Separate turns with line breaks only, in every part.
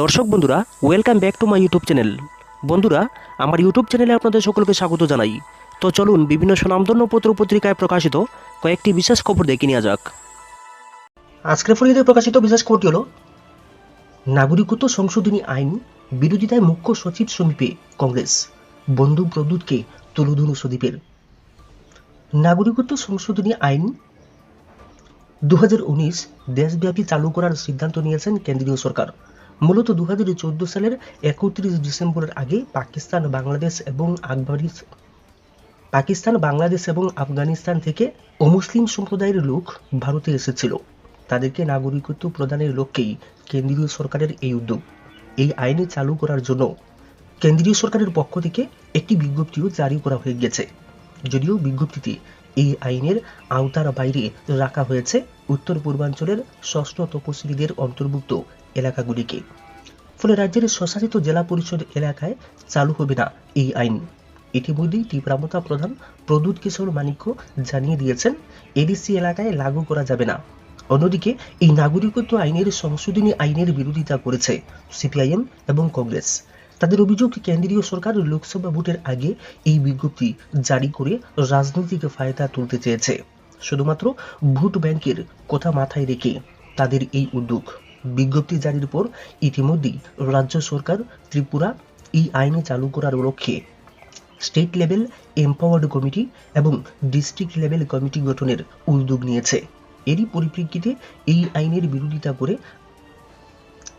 দর্শক বন্ধুরা welcome back to my YouTube channel বন্ধুরা, আমার ইউটিউব চ্যানেলে আপনাদের সকলকে স্বাগত জানাই। তো চলুন বিভিন্ন সুনামধন্য পত্র পত্রিকায় প্রকাশিত কয়েকটি বিশেষ খবর দেখে নেওয়া যাক। আজকের ফলিতে প্রকাশিত বিশেষ খবরটি হল, নাগরিকত্ব সংশোধনী আইন বিরোধিতায় মুখ্য সচিব সমীপে কংগ্রেস বন্ধু প্রদূতকে তুলুধনু সদীপের। নাগরিকত্ব সংশোধনী আইন দু হাজার উনিশ দেশব্যাপী চালু করার সিদ্ধান্ত নিয়েছেন কেন্দ্রীয় সরকার। মূলত দু হাজার চোদ্দ সালের একত্রিশ ডিসেম্বরের আগে পাকিস্তান বাংলাদেশ এবং আফগানিস, পাকিস্তান, বাংলাদেশ এবং আফগানিস্তান থেকে অমুসলিম সম্প্রদায়ের লোক ভারতে এসেছিল। তাদেরকে নাগরিকত্ব প্রদানের লক্ষ্যেই কেন্দ্রীয় সরকারের এই উদ্যোগ। এই আইনে চালু করার জন্য কেন্দ্রীয় সরকারের পক্ষ থেকে একটি বিজ্ঞপ্তিও জারি করা হয়ে গেছে। যদিও বিজ্ঞপ্তিতে এই আইনের আওতার বাইরে রাখা হয়েছে উত্তর পূর্বাঞ্চলের ষষ্ঠ তপশিলীদের অন্তর্ভুক্ত এলাকাগুলিকে। ফলে রাজ্যের স্বশাসিত জেলা পরিষদ এলাকায় চালু হবে না এই আইন। ইতিমধ্যেই তীব্রামতা প্রধান প্রদূত কিশোর মানিক্য জানিয়ে দিয়েছেন, এডিসি এলাকায় লাগু করা যাবে না। অন্যদিকে, এই নাগরিকত্ব আইনের সংশোধনী আইনের বিরোধিতা করেছে সিপিআইএম এবং কংগ্রেস। তাদের অভিযোগ কেন্দ্রীয় সরকার লোকসভা ভোটের আগে এই বিজ্ঞপ্তি জারি করে রাজনৈতিক ফায়দা তুলতে চেয়েছে? শুধুমাত্র ভোট ব্যাংকের কথা মাথায় রেখে তাদের এই উদ্যোগ। বিজ্ঞপ্তি জারির পর ইতিমধ্যেই রাজ্য সরকার ত্রিপুরা এই আইনে চালু করার লক্ষ্যে স্টেট লেভেল এম্পাওয়ার্ড কমিটি এবং ডিস্ট্রিক্ট লেভেল কমিটি গঠনের উদ্যোগ নিয়েছে। এরই পরিপ্রেক্ষিতে এই আইনের বিরোধিতা করে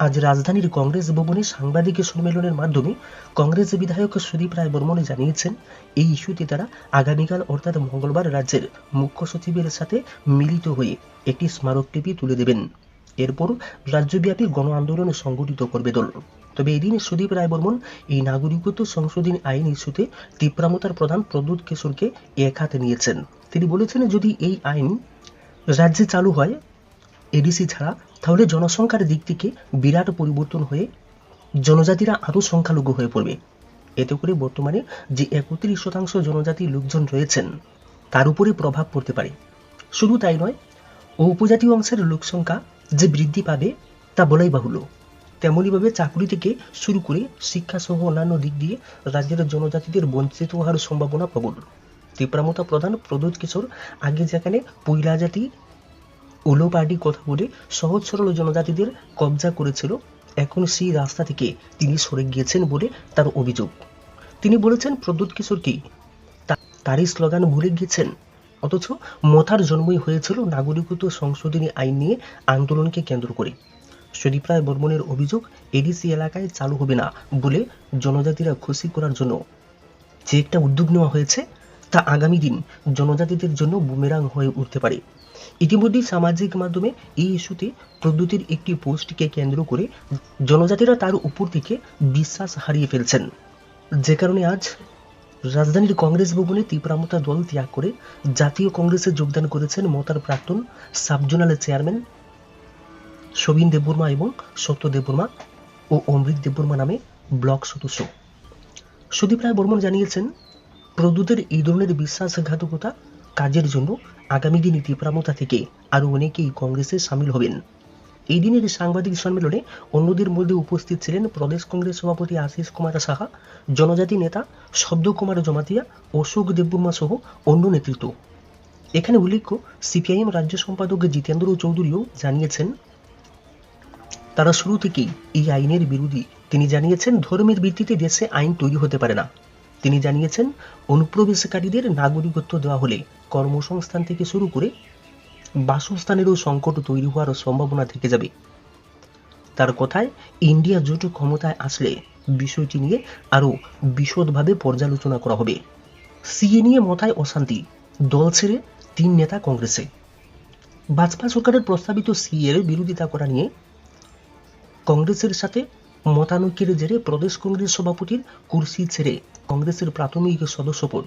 আজ রাজধানীর কংগ্রেস ভবনে সাংবাদিক সম্মেলনের মাধ্যমে কংগ্রেস বিধায়ক সুদীপ রায় বর্মনে জানিয়েছেন, এই ইস্যুতে তারা আগামীকাল অর্থাৎ মঙ্গলবার রাজ্যের মুখ্য সচিবের সাথে মিলিত হয়ে একটি স্মারকলিপি তুলে দেবেন। এরপর রাজ্যব্যাপী গণ আন্দোলন সংগঠিত করবে দল। তবে এদিন সুদীপ রায় বর্মন এই নাগরিকত্ব সংশোধনী আইন ইস্যুতে তীব্রামতার প্রধান প্রদ্যুৎ কিশোরকে এক হাতে নিয়েছেন। তিনি বলেছেন, যদি এই আইন রাজ্যে চালু হয়, এডিসি ছাড়া তাহলে জনসংখ্যার দিক থেকে বিরাট পরিবর্তন হয়ে জনজাতিরা আরও সংখ্যালঘু হয়ে পড়বে। এতে করে বর্তমানে যে একত্রিশ শতাংশ জনজাতির লোকজন রয়েছেন, তার উপরে প্রভাব পড়তে পারে। শুধু তাই নয়, উপজাতীয় অংশের লোকসংখ্যা যে বৃদ্ধি পাবে তা বলাই বাহুল্য। তেমনইভাবে চাকরি থেকে শুরু করে শিক্ষা সহ অন্যান্য দিক দিয়ে রাজ্যের জনজাতিদের বঞ্চিত হওয়ার সম্ভাবনা প্রবল। তীব্রামতা প্রধান প্রদোত কিশোর আগে যেখানে পৈলা জাতি উলো পার্টি কথা বলে সহজ সরল জনজাতিদের কবজা করেছিল। এখন সেই রাস্তা থেকে তিনি সরে গিয়েছেন বলে তার অভিযোগ। তিনি বলেছেন, প্রদ্যুৎ কিশোর কি? তারই স্লোগান ভুলে গিয়েছেন। অথচ মথার জন্মই হয়েছিল নাগরিকত্ব সংশোধনী আইন নিয়ে আন্দোলনকে কেন্দ্র করে। সুদীপ রায় বর্মনের অভিযোগ, এডিসি এলাকায় চালু হবে না বলে জনজাতিরা খুশি করার জন্য যে একটা উদ্যোগ নেওয়া হয়েছে, তা আগামী দিন জনজাতিদের জন্য বুমেরাং হয়ে উঠতে পারে। ইতিমধ্যেই সামাজিক মাধ্যমে এই ইস্যুতে প্রদ্যুতির একটি পোস্টকে কেন্দ্র করে জনজাতিরা তার উপর থেকে বিশ্বাস হারিয়ে ফেলছেন। যে কারণে আজ রাজধানীর কংগ্রেস ভবনে তীব্রামতা দল ত্যাগ করে জাতীয় কংগ্রেসে যোগদান করেছেন মতার প্রাক্তন সাবজোনাল চেয়ারম্যান সবিন দেববর্মা এবং সত্য দেববর্মা ও অমৃত দেববর্মা নামে ব্লক সদস্য। সুদীপ রায় বর্মন জানিয়েছেন, প্রদ্যুতের এই ধরনের বিশ্বাসঘাতকতা কাজের জন্য আগামী দিনে তীব্রামতা থেকে আরও অনেকেই কংগ্রেসে সামিল হবেন। এই দিনের সাংবাদিক সম্মেলনে অন্যদের মধ্যে উপস্থিত ছিলেন প্রদেশ কংগ্রেস সভাপতি আশিস কুমার সাহা, জনজাতি নেতা শব্দ কুমার জমাতিয়া, অশোক দেববর্মা সহ অন্য নেতৃত্ব। এখানে উল্লেখ্য, সিপিআইএম রাজ্য সম্পাদক জিতেন্দ্র চৌধুরীও জানিয়েছেন, তারা শুরু থেকেই এই আইনের বিরোধী। তিনি জানিয়েছেন, ধর্মের ভিত্তিতে দেশে আইন তৈরি হতে পারে না। তিনি জানিয়েছেন, অনুপ্রবেশকারীদের নাগরিকত্ব দেওয়া হলে কর্মসংস্থান থেকে শুরু করে বাসস্থানেরও সংকট তৈরি হওয়ার সম্ভাবনা থেকে যাবে। তার কথায়, ইন্ডিয়া জোট ক্ষমতায় আসলে বিষয়টি নিয়ে আরও বিশদভাবে পর্যালোচনা করা হবে। সিএ নিয়ে মাথায় অশান্তি, দল ছেড়ে তিন নেতা কংগ্রেসে। বাজপা সরকারের প্রস্তাবিত সিএ এর বিরোধিতা করা নিয়ে কংগ্রেসের সাথে মতানৈক্যের জেরে প্রদেশ কংগ্রেস সভাপতির কুর্সি ছেড়ে কংগ্রেসের প্রাথমিক সদস্যপদ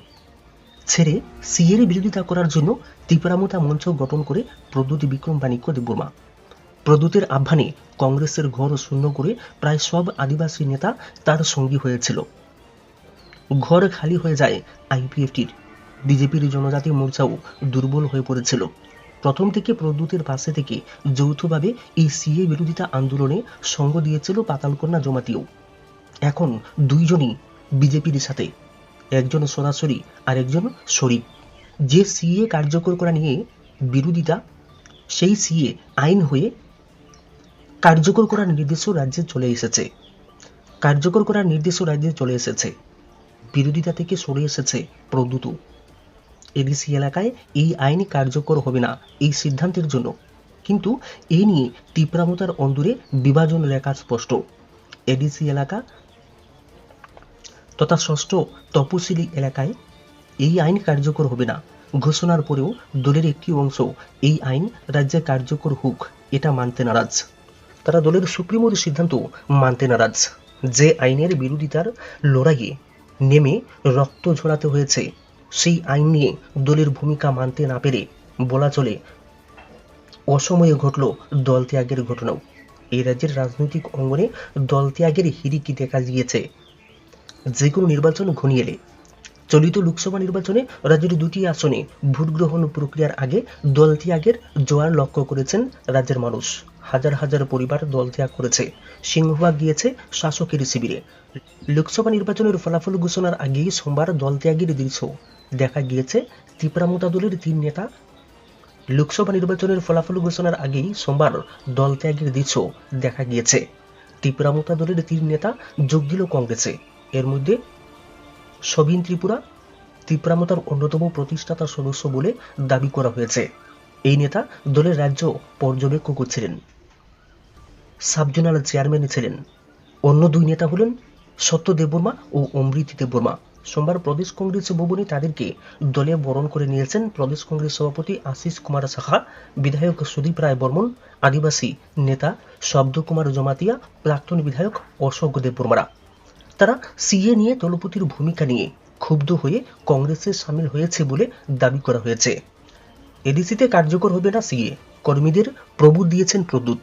ছেড়ে সিএর বিরোধিতা করার জন্য ত্রিপুরামতা মঞ্চ গঠন করে প্রদ্যুৎ বিক্রম বাণিজ্য দেববর্মা। প্রদ্যুতের আহ্বানে কংগ্রেসের ঘর শূন্য করে প্রায় সব আদিবাসী নেতা তার সঙ্গী হয়েছিল। ঘর খালি হয়ে যায় আইপিএফটির। বিজেপির জনজাতি মোর্চাও দুর্বল হয়ে পড়েছিল। প্রথম থেকে প্রদ্যুতের পাশে থেকে যৌথভাবে এই সিএ বিরোধিতা আন্দোলনে সঙ্গ দিয়েছিল পাতালকন্যা জমাতিও। এখন দুইজনই বিজেপির সাথে। একজন সরাসরি আর একজন শরিক যে সিএ কার্যকর করা নিয়ে বিরোধিতা, সেই সিএ আইন হয়ে কার্যকর করার নির্দেশও রাজ্যে চলে এসেছে। কার্যকর করার নির্দেশও রাজ্যে চলে এসেছে। বিরোধিতা থেকে সরে এসেছে প্রদ্যুত এডিসি এলাকায় এই আইন কার্যকর হবে না এই সিদ্ধান্তের জন্য। কিন্তু এ নিয়ে তীব্রামতার অন্দরে বিভাজন রেখা স্পষ্ট। এডিসি এলাকা তথা ষষ্ঠ তপশিলি এলাকায় এই আইন কার্যকর হবে না। ঘোষণার পরেও দলের একটি অংশ এই আইন রাজ্যে কার্যকর হোক, এটা মানতে নারাজ। তারা দলের সুপ্রিমোর সিদ্ধান্ত মানতে নারাজ। যে আইনের বিরোধিতার লড়াইয়ে নেমে রক্ত ঝরাতে হয়েছে, সেই আইন নিয়ে দলের ভূমিকা মানতে না পেরে বলা চলে অসময়ে ঘটল দল ত্যাগের ঘটনাও। এই রাজ্যের রাজনৈতিক অঙ্গনে দল ত্যাগের হিরিকি দেখা গিয়েছে যে কোনো নির্বাচন ঘনিয়ে এলে। চলিত লোকসভা নির্বাচনে রাজ্যের দুটি আসনে ভোট গ্রহণ প্রক্রিয়ার আগে দল ত্যাগের জোয়ার লক্ষ্য করেছেন রাজ্যের মানুষ। হাজার হাজার পরিবার দল ত্যাগ করেছে। সিংহভাগ গিয়েছে শাসকের শিবিরে। লোকসভা নির্বাচনের ফলাফল ঘোষণার আগেই সোমবার দল ত্যাগের দৃশ্য দেখা গিয়েছে ত্রিপুরামতা দলের তিন নেতা। লোকসভা নির্বাচনের ফলাফল ঘোষণার আগেই সোমবার দল ত্যাগের দৃশ্য দেখা গিয়েছে। ত্রিপুরামতা দলের তিন নেতা যোগ দিল কংগ্রেসে। এর মধ্যে সবিন ত্রিপুরা ত্রিপুরামতার অন্যতম প্রতিষ্ঠাতা সদস্য বলে দাবি করা হয়েছে। এই নেতা দলের রাজ্য পর্যবেক্ষক ছিলেন। সাবজোনাল চেয়ারম্যান ছিলেন। অন্য দুই নেতা হলেন সত্য দেববর্মা ও অমৃত দেববর্মা সোমবার প্রদেশ কংগ্রেস ভবনে তাদেরকে দলে বরণ করে নিয়েছেন প্রদেশ কংগ্রেস সভাপতি আশিস কুমার সাহা, বিধায়ক সুদীপ রায় বর্মন, আদিবাসী নেতা শব্দ কুমার জমাতিয়া, প্রাক্তন বিধায়ক অশোক দেববর্মারা তারা সিএ নিয়ে দলপতির ভূমিকা নিয়ে ক্ষুব্ধ হয়ে কংগ্রেসে সামিল হয়েছে বলে দাবি করা হয়েছে। এডিসিতে কার্যকর হবে না সিএ। কর্মীদের প্রবুদ দিয়েছেন প্রদ্যুৎ।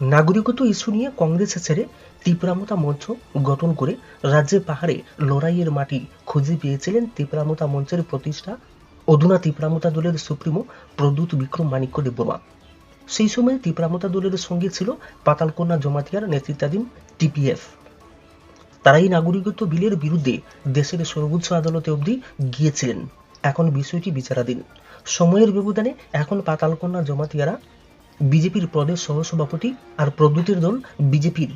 নাগরিকত্ব ইস্যু নিয়ে কংগ্রেস ছেড়ে তীব্রামতা মঞ্চ গঠন করে রাজ্যে পাহাড়ে লড়াইয়ের মাটি খুঁজে পেয়েছিলেন তীব্রামতা মঞ্চের প্রতিষ্ঠা অধুনা তীব্রামতা দলের সুপ্রিমো প্রদ্যুৎ বিক্রম মাণিক্য দেববর্মা। সেই সময় তীব্রামতা দলের সঙ্গে ছিল পাতালকন্যা জমাতিয়ার নেতৃত্বাধীন টিপিএফ। তারাই নাগরিকত্ব বিলের বিরুদ্ধে দেশের সর্বোচ্চ আদালতে অবধি গিয়েছিলেন। এখন বিষয়টি বিচারাধীন। সময়ের ব্যবধানে এখন পাতালকন্যা জমাতিয়ারা বিজেপির প্রদেশ সহসভাপতি আর প্রদ্যুতের দল বিজেপির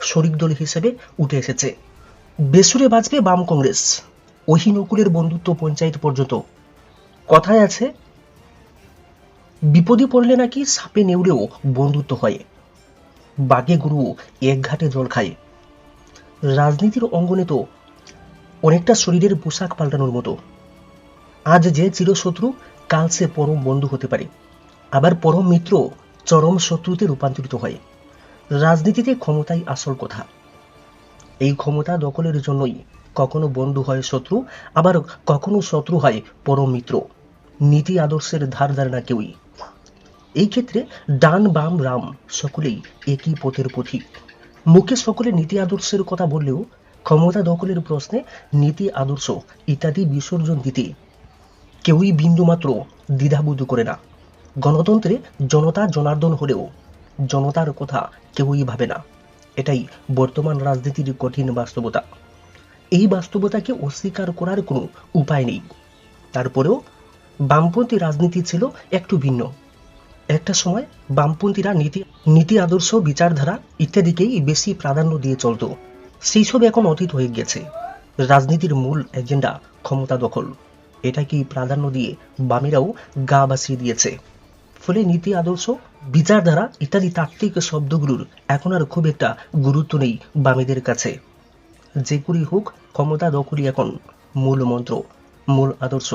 শরিক দল হিসেবে উঠে এসেছে। বেসুরে বাঁচবে বাম কংগ্রেস। ওহি নকুলের বন্ধুত্ব পঞ্চায়েত পর্যন্ত। কথায় আছে, বিপদে পড়লে নাকি সাপে নেউড়েও বন্ধুত্ব হয়। বাঘে গরু এক ঘাটে জল খায়। রাজনীতির অঙ্গনে তো অনেকটা শরীরের পোশাক পাল্টানোর মতো। আজ যে চিরশত্রু, কাল সে পরম বন্ধু হতে পারে। আবার পরম মিত্র চরম শত্রুতে রূপান্তরিত হয়। রাজনীতিতে ক্ষমতাই আসল কথা। এই ক্ষমতা দখলের জন্যই কখনো বন্ধু হয় শত্রু, আবার কখনো শত্রু হয় পরম মিত্র। নীতি আদর্শের ধার ধার না কেউই। এই ক্ষেত্রে ডান বাম রাম সকলেই একই পথের পথিক। মুখে সকলে নীতি আদর্শের কথা বললেও ক্ষমতা দখলের প্রশ্নে নীতি আদর্শ ইত্যাদি বিসর্জন দিতে কেউই বিন্দুমাত্র দ্বিধাবোধ করে না। গণতন্ত্রে জনতা জনার্দন হলেও জনতার কথা কেউই ভাবে না। এটাই বর্তমান রাজনীতির কঠিন বাস্তবতা। এই বাস্তবতাকে অস্বীকার করার কোনো উপায় নেই। তারপরেও বামপন্থী রাজনীতি ছিল একটু ভিন্ন। একটা সময় বামপন্থীরা নীতি নীতি আদর্শ, বিচারধারা ইত্যাদিকেই বেশি প্রাধান্য দিয়ে চলত। সেই সব এখন অতীত হয়ে গেছে। রাজনীতির মূল এজেন্ডা ক্ষমতা দখল। এটাকেই প্রাধান্য দিয়ে বামেরাও গা বাসিয়ে দিয়েছে। ফলে নীতি আদর্শ, বিচারধারা ইত্যাদি তাত্ত্বিক শব্দগুলোর এখন আর খুব একটা গুরুত্ব নেই বামেদের কাছে। যে করি হোক, ক্ষমতা দখলই এখন মূল মন্ত্র, মূল আদর্শ।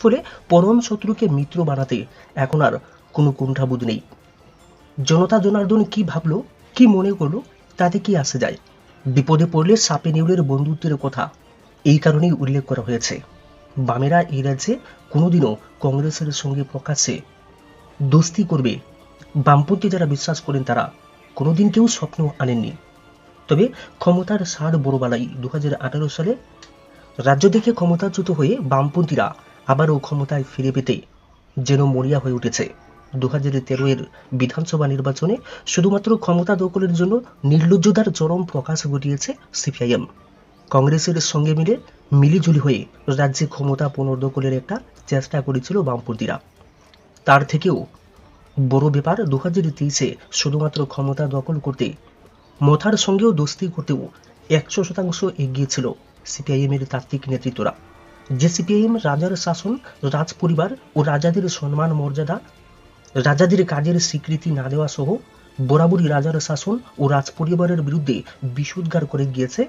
ফলে পরম শত্রুকে মিত্র বানাতে এখন আর কোনো কুণ্ঠাবোধ নেই। জনতা জনার্দন কি ভাবলো, কি মনে করল, তাতে কি আসে যায়? বিপদে পড়লে সাপে নেউলের বন্ধুত্বের কথা, এই কারণেই উল্লেখ করা হয়েছে। বামেরা এই রাজ্যে কোনোদিনও কংগ্রেসের সঙ্গে প্রকাশ্যে দোস্তি করবে। বামপন্থী যারা বিশ্বাস করেন তারা কোনোদিন কেউ স্বপ্ন আনেননি। তবে ক্ষমতার সার বড়বালাই দু হাজার আঠারো সালে রাজ্য থেকে ক্ষমতাচ্যুত হয়ে বামপন্থীরা আবারও ক্ষমতায় ফিরে পেতে যেন মরিয়া হয়ে উঠেছে। দু হাজার বিধানসভা নির্বাচনে শুধুমাত্র ক্ষমতা দখলের জন্য নির্লজ্জতার চরম প্রকাশ ঘটিয়েছে সিপিআইএম। কংগ্রেসের সঙ্গে মিলে মিলিজুলি হয়ে রাজ্যে ক্ষমতা পুনর্দখলের একটা চেষ্টা করেছিল বামপন্থীরা। তার থেকেও বড় ব্যাপার দু হাজার তেইশে শুধুমাত্র ক্ষমতা দখল করতে, মথার সঙ্গেও দোস্তি করতেও একশো শতাংশ এগিয়ে ছিল সিপিআইএম এর তাত্ত্বিক নেতৃত্বরা। যে সিপিআইএম রাজার শাসন রাজ পরিবার ও রাজাদের সম্মান মর্যাদা রাজাদের কাজের স্বীকৃতি না দেওয়া সহ বরাবরই রাজার শাসন ও রাজ পরিবারের বিরুদ্ধে বিষোদ্গার করে গিয়েছে।